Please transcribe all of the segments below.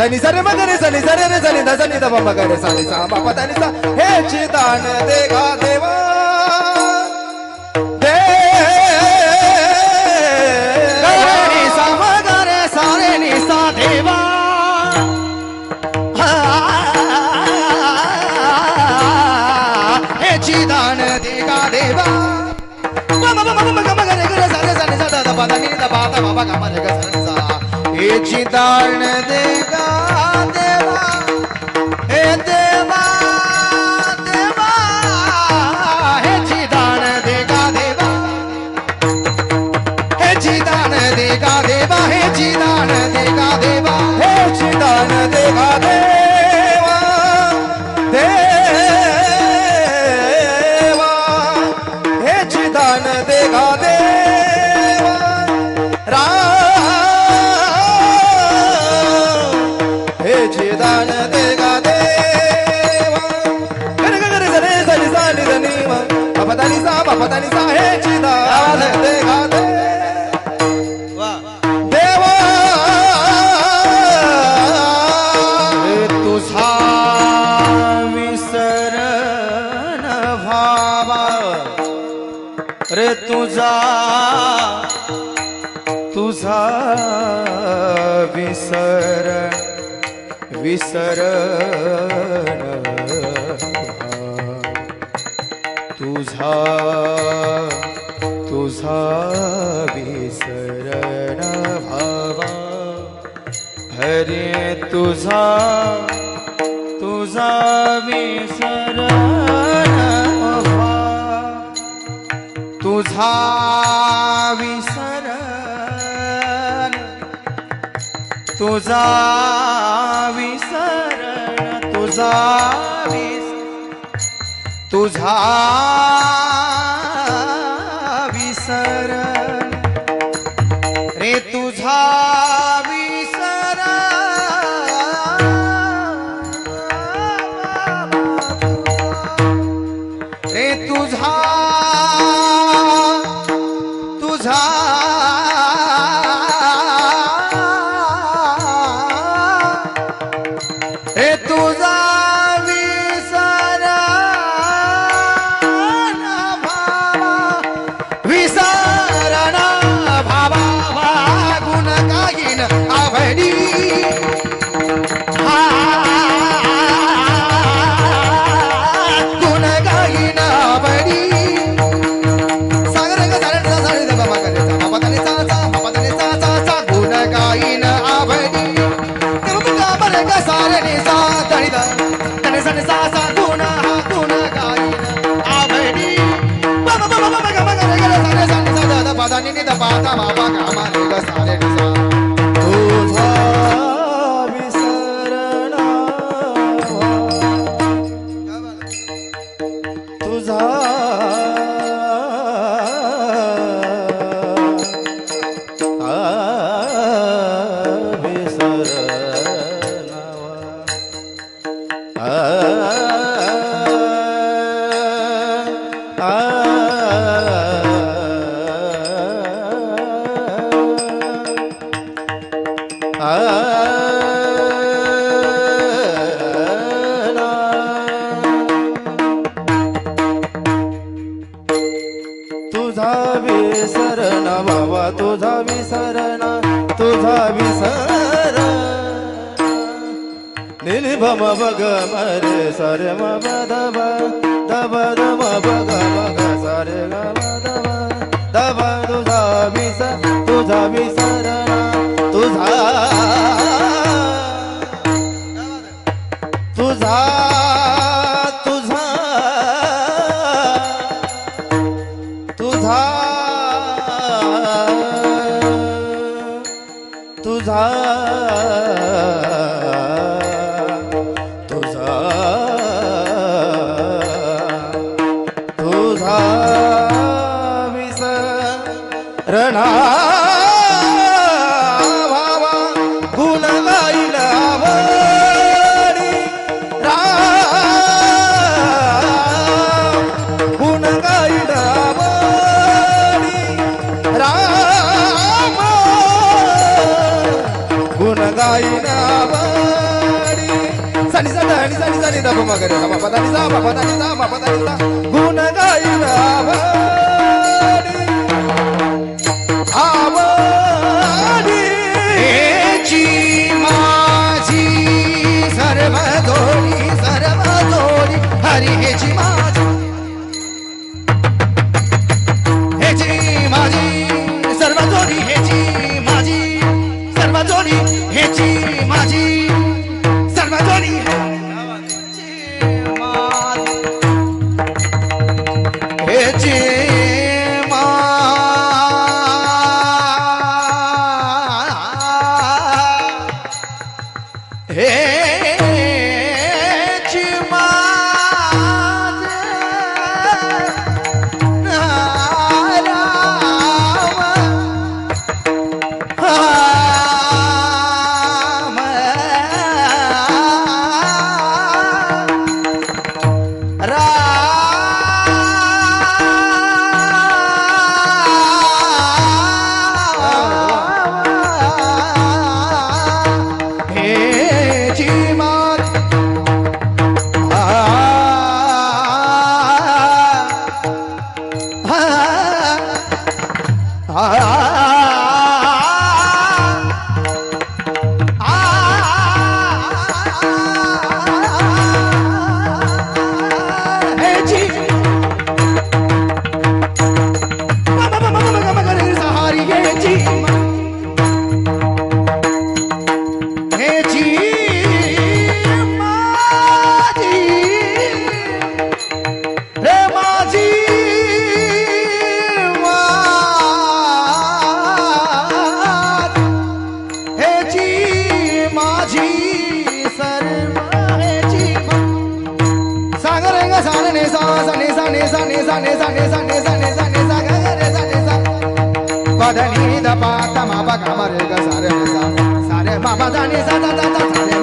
దని సరి మగని సని సరి ని సని దసని దమ మగని సని సా బాప దని సా హే చిదాన దేగా దేవా దే గని సా మగని సారే ని సా దేవా హే చిదాన దేగా దేవా మమ మమ మగ మగని గర సరి సని సా దమ దని దమ తమ మగ మగ సరి हे देगा देवा हे देवा देवा हे चिदान देगा देवा हे चिदान देगा देवा हे चिदान देगा देवा हे चिदान देगा देवा रे तुझा तुझा विसर विसर तुझा तुझा विसरण भावा. हरे तुझा तुझा विसर तुझा विसर तुझा विसर तुझा विसर तुझा ba ta ma ba ga ma ne ga sa ne ga sa भम भग मर सर म दब दब दम भग भग सर ग दब दब तुझा विस तुझा विसरण ಶರಣ సని సని దమ మగరి సమ పదని సమ పదని సమ పదని గుణగాయి రావా હેચી માજી ah, ah, ah, ah. పద నీద పాత మమ గమరు గ సరే సరే మమ దని సద సరే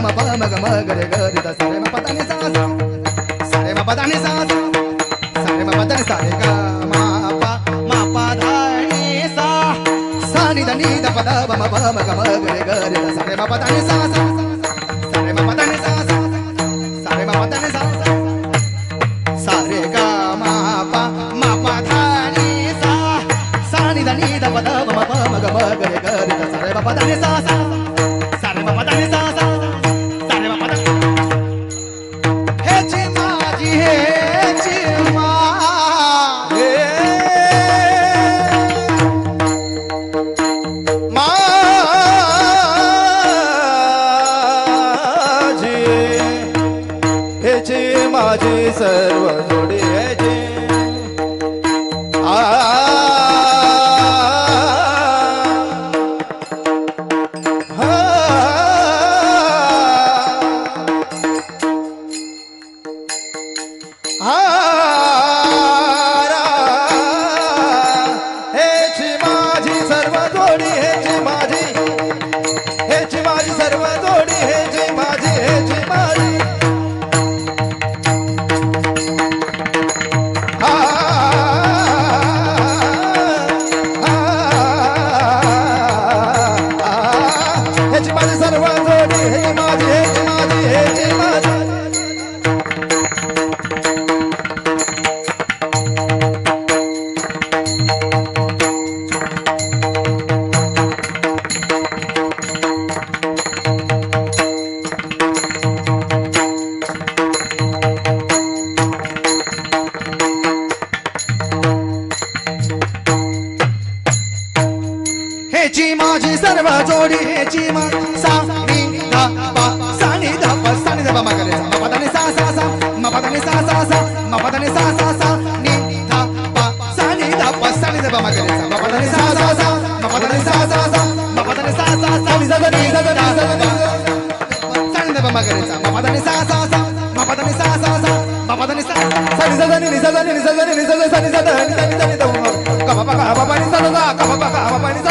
ध प ध प म प म ग म ग रे ग रि ध सा रे म प ध नि सा सा सा रे म प ध नि सा सा सा रे म प ध नि सा रे ग मा पा मा पा धा नि सा सा नि ध नि ध प ध प म प म ग म ग रे ग रि ध सा रे म प ध नि सा सा सा रे म प ध नि सा सा सा रे म प ध नि सा सा सा रे ग मा पा मा पा धा नि सा सा नि ध नि ध प ध प म प म ग म ग रे ग रि ध सा रे म प ध नि सा सा सा ne chi ma sa ni da pa sa ni da pa sa ni da pa ma ga re sa ma pa da ni sa sa sa ma pa da ni sa sa sa ma pa da ni sa sa sa ni da pa sa ni da pa sa ni da pa ma ga re sa ma pa da ni sa sa sa ma pa da ni sa sa sa ma pa da ni sa sa sa ni da da ni da da da da da sa ni da pa ma ga re sa ma pa da ni sa sa sa ma pa da ni sa sa sa ma pa da ni sa sa ni da da ni da da ni da da ni da da sa ni da da ni da da ni da da ka pa pa ka pa pa ni sa da ka pa pa ka pa pa ni sa